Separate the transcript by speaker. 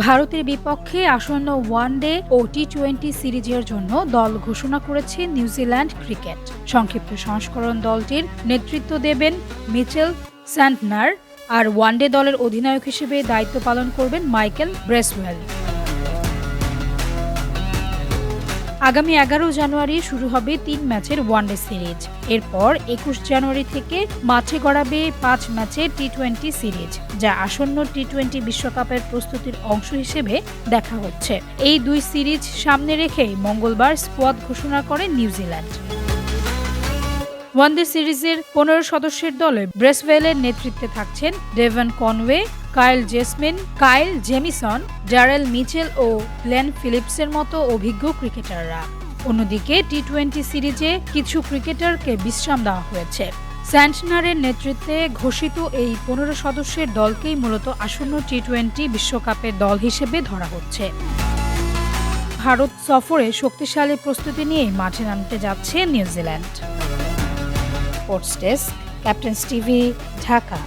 Speaker 1: ভারতের বিপক্ষে আসন্ন ওয়ানডে ও টি টোয়েন্টি সিরিজের জন্য দল ঘোষণা করেছে নিউজিল্যান্ড ক্রিকেট। সংক্ষিপ্ত সংস্করণ দলটির নেতৃত্ব দেবেন মিচেল স্যান্টনার আর ওয়ানডে দলের অধিনায়ক হিসেবে দায়িত্ব পালন করবেন মাইকেল ব্রেসওয়েল। আগামী এগারো জানুয়ারি শুরু হবে তিন ম্যাচের ওয়ানডে সিরিজ। এরপর একুশ জানুয়ারি থেকে মাঠে গড়াবে পাঁচ ম্যাচের টি টোয়েন্টি সিরিজ, যা আসন্ন টি টোয়েন্টি বিশ্বকাপের প্রস্তুতির অংশ হিসেবে দেখা হচ্ছে। এই দুই সিরিজ সামনে রেখে মঙ্গলবার স্কোয়াড ঘোষণা করে নিউজিল্যান্ড। ওয়ানডে সিরিজের পনেরো সদস্যের দলে ব্রেসওয়েলের নেতৃত্বে থাকছেন Devon Conway Kyle Jamieson, Kyle Jamieson Jarel Mitchell ও গ্লেন ফিলিপসের মতো অভিজ্ঞ ক্রিকেটাররা। অন্যদিকে টি টোয়েন্টি সিরিজে কিছু ক্রিকেটারকে বিশ্রাম দেওয়া হয়েছে। স্যান্টনারের নেতৃত্বে ঘোষিত এই পনেরো সদস্যের দলকেই মূলত আসন্ন টি টোয়েন্টি বিশ্বকাপের দল হিসেবে ধরা হচ্ছে। ভারত সফরে শক্তিশালী প্রস্তুতি নিয়ে মাঠে নামতে যাচ্ছে New Zealand. Sports desk, captain's TV, Dhaka.